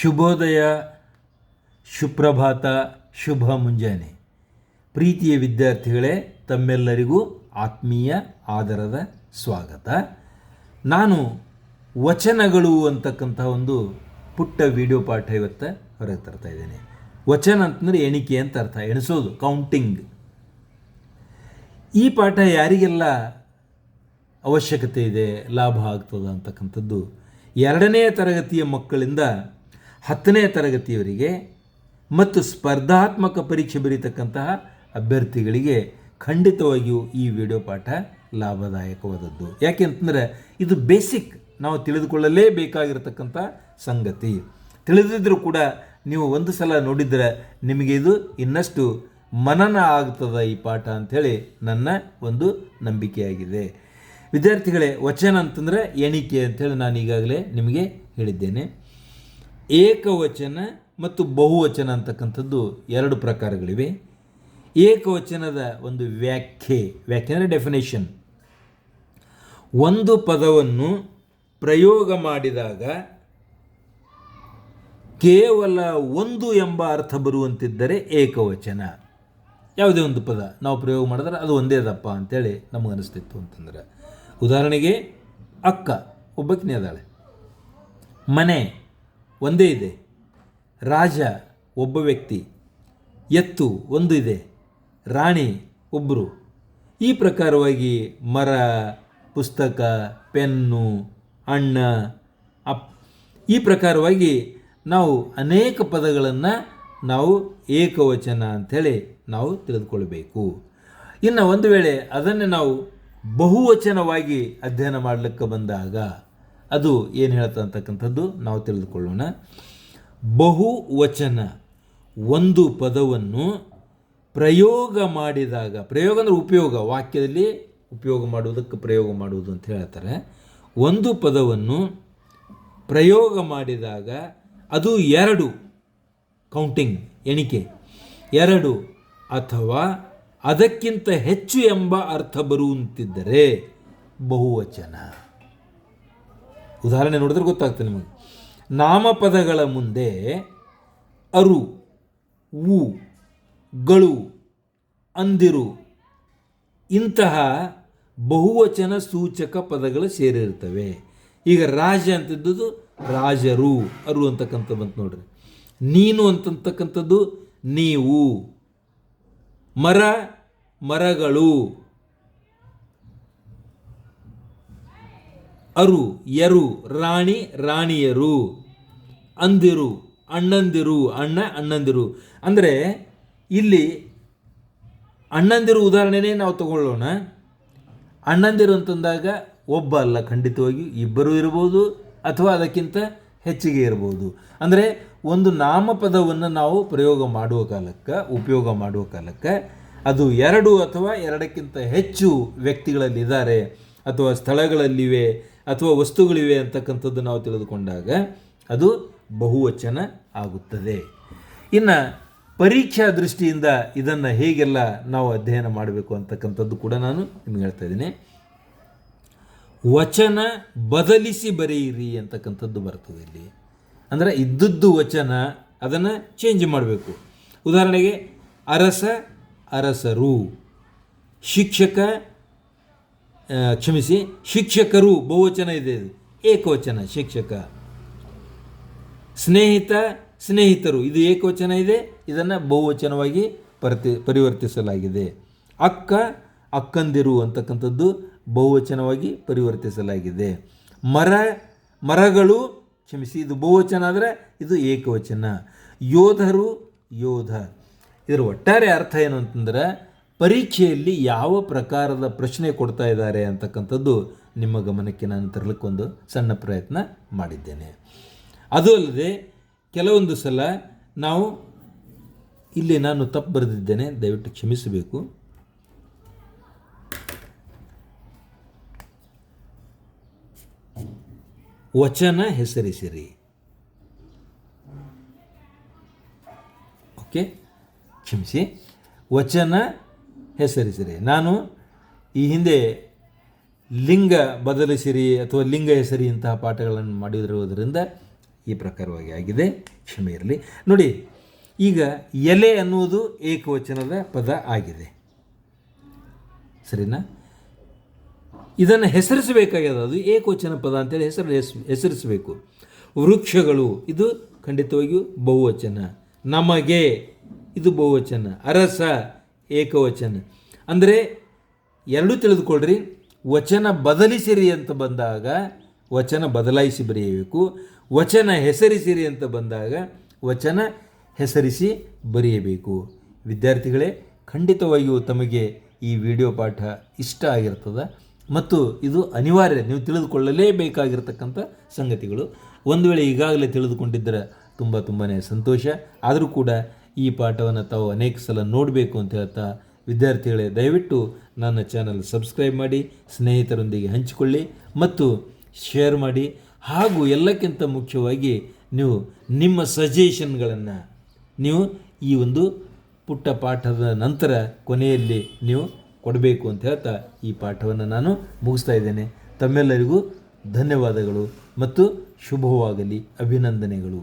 ಶುಭೋದಯ ಶುಪ್ರಭಾತ ಶುಭ ಮುಂಜಾನೆ. ಪ್ರೀತಿಯ ವಿದ್ಯಾರ್ಥಿಗಳೇ, ತಮ್ಮೆಲ್ಲರಿಗೂ ಆತ್ಮೀಯ ಆದರದ ಸ್ವಾಗತ. ನಾನು ವಚನಗಳು ಅಂತಕ್ಕಂಥ ಒಂದು ಪುಟ್ಟ ವಿಡಿಯೋ ಪಾಠ ಇವತ್ತು ಹೊರಗೆ ತರ್ತಾ ಇದ್ದೇನೆ. ವಚನ ಅಂತಂದರೆ ಎಣಿಕೆ ಅಂತ ಅರ್ಥ, ಎಣಿಸೋದು ಕೌಂಟಿಂಗ್ ಈ ಪಾಠ ಯಾರಿಗೆಲ್ಲ ಅವಶ್ಯಕತೆ ಇದೆ, ಲಾಭ ಆಗ್ತದೆ ಅಂತಕ್ಕಂಥದ್ದು ಎರಡನೇ ತರಗತಿಯ ಮಕ್ಕಳಿಂದ ಹತ್ತನೇ ತರಗತಿಯವರಿಗೆ ಮತ್ತು ಸ್ಪರ್ಧಾತ್ಮಕ ಪರೀಕ್ಷೆ ಬರೀತಕ್ಕಂತಹ ಅಭ್ಯರ್ಥಿಗಳಿಗೆ ಖಂಡಿತವಾಗಿಯೂ ಈ ವಿಡಿಯೋ ಪಾಠ ಲಾಭದಾಯಕವಾದದ್ದು. ಯಾಕೆಂತಂದರೆ ಇದು ಬೇಸಿಕ್, ನಾವು ತಿಳಿದುಕೊಳ್ಳಲೇಬೇಕಾಗಿರತಕ್ಕಂಥ ಸಂಗತಿ. ತಿಳಿದಿದ್ರೂ ಕೂಡ ನೀವು ಒಂದು ಸಲ ನೋಡಿದರೆ ನಿಮಗೆ ಇದು ಇನ್ನಷ್ಟು ಮನನ ಆಗ್ತದೆ ಈ ಪಾಠ ಅಂಥೇಳಿ ನನ್ನ ಒಂದು ನಂಬಿಕೆಯಾಗಿದೆ. ವಿದ್ಯಾರ್ಥಿಗಳೇ, ವಚನ ಅಂತಂದರೆ ಎಣಿಕೆ ಅಂಥೇಳಿ ನಾನು ಈಗಾಗಲೇ ನಿಮಗೆ ಹೇಳಿದ್ದೇನೆ. ಏಕವಚನ ಮತ್ತು ಬಹುವಚನ ಅಂತಕ್ಕಂಥದ್ದು ಎರಡು ಪ್ರಕಾರಗಳಿವೆ. ಏಕವಚನದ ಒಂದು ವ್ಯಾಖ್ಯೆ ವ್ಯಾಖ್ಯೆ ಅಂದರೆ ಡೆಫಿನೇಷನ್ ಒಂದು ಪದವನ್ನು ಪ್ರಯೋಗ ಮಾಡಿದಾಗ ಕೇವಲ ಒಂದು ಎಂಬ ಅರ್ಥ ಬರುವಂತಿದ್ದರೆ ಏಕವಚನ. ಯಾವುದೇ ಒಂದು ಪದ ನಾವು ಪ್ರಯೋಗ ಮಾಡಿದ್ರೆ ಅದು ಒಂದೇ ಅದಪ್ಪ ಅಂತೇಳಿ ನಮಗೆ ಅನಿಸ್ತಿತ್ತು ಅಂತಂದ್ರೆ. ಉದಾಹರಣೆಗೆ ಅಕ್ಕ ಒಬ್ಬಕ್ಕೆ ಅದಾಳೆ ಮನೆ ಒಂದೇ ಇದೆ. ರಾಜ ಒಬ್ಬ ವ್ಯಕ್ತಿ, ಎತ್ತು ಒಂದು ಇದೆ, ರಾಣಿ ಒಬ್ಬರು ಈ ಪ್ರಕಾರವಾಗಿ ಮರ, ಪುಸ್ತಕ, ಪೆನ್ನು, ಅಣ್ಣ, ಅಪ್, ಈ ಪ್ರಕಾರವಾಗಿ ನಾವು ಅನೇಕ ಪದಗಳನ್ನು ನಾವು ಏಕವಚನ ಅಂಥೇಳಿ ನಾವು ತಿಳಿದುಕೊಳ್ಬೇಕು. ಇನ್ನು ಒಂದು ವೇಳೆ ಅದನ್ನೇ ನಾವು ಬಹುವಚನವಾಗಿ ಅಧ್ಯಯನ ಮಾಡಲಿಕ್ಕೆ ಬಂದಾಗ ಅದು ಏನು ಹೇಳ್ತಾ ಅಂತಕ್ಕಂಥದ್ದು ನಾವು ತಿಳಿದುಕೊಳ್ಳೋಣ. ಬಹುವಚನ ಒಂದು ಪದವನ್ನು ಪ್ರಯೋಗ ಮಾಡಿದಾಗ, ಪ್ರಯೋಗ ಅಂದರೆ ಉಪಯೋಗ, ವಾಕ್ಯದಲ್ಲಿ ಉಪಯೋಗ ಮಾಡುವುದಕ್ಕೆ ಪ್ರಯೋಗ ಮಾಡುವುದು ಅಂತ ಹೇಳ್ತಾರೆ. ಒಂದು ಪದವನ್ನು ಪ್ರಯೋಗ ಮಾಡಿದಾಗ ಅದು ಎರಡು ಕೌಂಟಿಂಗ್ ಎಣಿಕೆ, ಎರಡು ಅಥವಾ ಅದಕ್ಕಿಂತ ಹೆಚ್ಚು ಎಂಬ ಅರ್ಥ ಬರುವಂತಿದ್ದರೆ ಬಹುವಚನ. ಉದಾಹರಣೆ ನೋಡಿದ್ರೆ ಗೊತ್ತಾಗ್ತದೆ ನಿಮಗೆ. ನಾಮಪದಗಳ ಮುಂದೆ ಅರು ಉ ಗಳು, ಅಂದಿರು, ಇಂತಹ ಬಹುವಚನ ಸೂಚಕ ಪದಗಳು ಸೇರಿರ್ತವೆ ಈಗ ರಾಜ ಅಂತಿದ್ದುದು ರಾಜರು, ಅರು ಅಂತಕ್ಕಂಥ ಬಂತು ನೋಡ್ರಿ. ನೀನು ಅಂತಕ್ಕಂಥದ್ದು ನೀವು. ಮರ, ಮರಗಳು. ಅರು ಯರು ರಾಣಿ, ರಾಣಿಯರು. ಅಂದಿರು, ಅಣ್ಣಂದಿರು, ಅಣ್ಣ, ಅಣ್ಣಂದಿರು. ಅಂದರೆ ಇಲ್ಲಿ ಅಣ್ಣಂದಿರು ಉದಾಹರಣೆನೇ ನಾವು ತಗೊಳ್ಳೋಣ. ಅಣ್ಣಂದಿರು ಅಂತಂದಾಗ ಒಬ್ಬ ಅಲ್ಲ, ಖಂಡಿತವಾಗಿ ಇಬ್ಬರು ಇರ್ಬೋದು ಅಥವಾ ಅದಕ್ಕಿಂತ ಹೆಚ್ಚಿಗೆ ಇರ್ಬೋದು. ಅಂದರೆ ಒಂದು ನಾಮಪದವನ್ನು ನಾವು ಪ್ರಯೋಗ ಮಾಡುವ ಕಾಲಕ್ಕೆ, ಉಪಯೋಗ ಮಾಡುವ ಕಾಲಕ್ಕೆ, ಅದು ಎರಡು ಅಥವಾ ಎರಡಕ್ಕಿಂತ ಹೆಚ್ಚು ವ್ಯಕ್ತಿಗಳಲ್ಲಿದ್ದಾರೆ ಅಥವಾ ಸ್ಥಳಗಳಲ್ಲಿವೆ. ಅಥವಾ ವಸ್ತುಗಳಿವೆ ಅಂತಕ್ಕಂಥದ್ದು ನಾವು ತಿಳಿದುಕೊಂಡಾಗ ಅದು ಬಹುವಚನ ಆಗುತ್ತದೆ. ಇನ್ನು ಪರೀಕ್ಷಾ ದೃಷ್ಟಿಯಿಂದ ಇದನ್ನು ಹೇಗೆಲ್ಲ ನಾವು ಅಧ್ಯಯನ ಮಾಡಬೇಕು ಅಂತಕ್ಕಂಥದ್ದು ಕೂಡ ನಾನು ನಿಮ್ಗೆ ಹೇಳ್ತಾ ಇದ್ದೀನಿ. ವಚನ ಬದಲಿಸಿ ಬರೆಯಿರಿ ಅಂತಕ್ಕಂಥದ್ದು ಬರ್ತದೆ ಇಲ್ಲಿ. ಅಂದರೆ ಇದ್ದದ್ದು ವಚನ ಅದನ್ನು ಚೇಂಜ್ ಮಾಡಬೇಕು. ಉದಾಹರಣೆಗೆ ಅರಸ ಅರಸರು, ಶಿಕ್ಷಕ ಕ್ಷಮಿಸಿ, ಶಿಕ್ಷಕರು ಬಹುವಚನ ಇದೆ. ಏಕವಚನ, ಶಿಕ್ಷಕ. ಸ್ನೇಹಿತ, ಸ್ನೇಹಿತರು, ಇದು ಏಕವಚನ ಇದೆ, ಇದನ್ನು ಬಹುವಚನವಾಗಿ ಪರಿತಿ, ಪರಿವರ್ತಿಸಲಾಗಿದೆ. ಅಕ್ಕ, ಅಕ್ಕಂದಿರು ಅಂತಕ್ಕಂಥದ್ದು ಬಹುವಚನವಾಗಿ ಪರಿವರ್ತಿಸಲಾಗಿದೆ. ಮರ, ಮರಗಳು, ಕ್ಷಮಿಸಿ, ಇದು ಬಹುವಚನ ಆದರೆ ಇದು ಏಕವಚನ. ಯೋಧರು ಯೋಧ. ಇದರ ಒಟ್ಟಾರೆ ಅರ್ಥ ಏನು ಅಂತಂದ್ರೆ ಪರೀಕ್ಷೆಯಲ್ಲಿ ಯಾವ ಪ್ರಕಾರದ ಪ್ರಶ್ನೆ ಕೊಡ್ತಾ ಇದ್ದಾರೆ ಅಂತಕ್ಕಂಥದ್ದು ನಿಮ್ಮ ಗಮನಕ್ಕೆ ನಾನು ತರಲಿಕ್ಕೊಂದು ಸಣ್ಣ ಪ್ರಯತ್ನ ಮಾಡಿದ್ದೇನೆ. ಅದು ಅಲ್ಲದೆ ಕೆಲವೊಂದು ಸಲ ನಾವು ಇಲ್ಲಿ ನಾನು ತಪ್ಪು ಬರೆದಿದ್ದೇನೆ, ದಯವಿಟ್ಟು ಕ್ಷಮಿಸಬೇಕು. ವಚನ ಹೆಸರಿಸಿರಿ. ಓಕೆ, ಕ್ಷಮಿಸಿ. ವಚನ ಹೆಸರಿಸಿರಿ ನಾನು ಈ ಹಿಂದೆ ಲಿಂಗ ಬದಲಿಸಿರಿ ಅಥವಾ ಲಿಂಗ ಹೆಸರಿ ಇಂತಹ ಪಾಠಗಳನ್ನು ಮಾಡಿರುವುದರಿಂದ ಈ ಪ್ರಕಾರವಾಗಿ ಆಗಿದೆ. ಕ್ಷಮೆ ಇರಲಿ. ನೋಡಿ, ಈಗ ಎಲೆ ಅನ್ನುವುದು ಏಕವಚನದ ಪದ ಆಗಿದೆ. ಸರಿನಾ? ಇದನ್ನು ಹೆಸರಿಸಬೇಕಾಗ್ಯದ ಅದು? ಏಕವಚನ ಪದ ಅಂತೇಳಿ ಹೆಸರು ಹೆಸ್, ಹೆಸರಿಸಬೇಕು. ವೃಕ್ಷಗಳು, ಇದು ಖಂಡಿತವಾಗಿಯೂ ಬಹುವಚನ. ನಮಗೆ, ಇದು ಬಹುವಚನ. ಅರಸ ಏಕವಚನ. ಅಂದರೆ ಎರಡೂ ತಿಳಿದುಕೊಳ್ಳ್ರಿ. ವಚನ ಬದಲಿಸಿರಿ ಅಂತ ಬಂದಾಗ ವಚನ ಬದಲಾಯಿಸಿ ಬರೆಯಬೇಕು. ವಚನ ಹೆಸರಿಸಿರಿ ಅಂತ ಬಂದಾಗ ವಚನ ಹೆಸರಿಸಿ ಬರೆಯಬೇಕು. ವಿದ್ಯಾರ್ಥಿಗಳೇ, ಖಂಡಿತವಾಗಿಯೂ ತಮಗೆ ಈ ವಿಡಿಯೋ ಪಾಠ ಇಷ್ಟ ಆಗಿರ್ತದೆ ಮತ್ತು ಇದು ಅನಿವಾರ್ಯ. ನೀವು ತಿಳಿದುಕೊಳ್ಳಲೇಬೇಕಾಗಿರ್ತಕ್ಕಂಥ ಸಂಗತಿಗಳು. ಒಂದು ವೇಳೆ ಈಗಾಗಲೇ ತಿಳಿದುಕೊಂಡಿದ್ದರೆ ತುಂಬ ತುಂಬಾ ಸಂತೋಷ. ಆದರೂ ಕೂಡ ಈ ಪಾಠವನ್ನು ತಾವು ಅನೇಕ ಸಲ ನೋಡಬೇಕು ಅಂತ ಹೇಳ್ತಾ ವಿದ್ಯಾರ್ಥಿಗಳೇ, ದಯವಿಟ್ಟು ನನ್ನ ಚಾನಲ್ ಸಬ್ಸ್ಕ್ರೈಬ್ ಮಾಡಿ, ಸ್ನೇಹಿತರೊಂದಿಗೆ ಹಂಚಿಕೊಳ್ಳಿ ಮತ್ತು ಶೇರ್ ಮಾಡಿ. ಹಾಗೂ ಎಲ್ಲಕ್ಕಿಂತ ಮುಖ್ಯವಾಗಿ ನೀವು ನಿಮ್ಮ ಸಜೆಷನ್ಗಳನ್ನು ನೀವು ಈ ಒಂದು ಪುಟ್ಟ ಪಾಠದ ನಂತರ ಕೊನೆಯಲ್ಲಿ ನೀವು ಕೊಡಬೇಕು ಅಂತ ಹೇಳ್ತಾ ಈ ಪಾಠವನ್ನು ನಾನು ಮುಗಿಸ್ತಾ ಇದ್ದೇನೆ. ತಮ್ಮೆಲ್ಲರಿಗೂ ಧನ್ಯವಾದಗಳು ಮತ್ತು ಶುಭವಾಗಲಿ, ಅಭಿನಂದನೆಗಳು.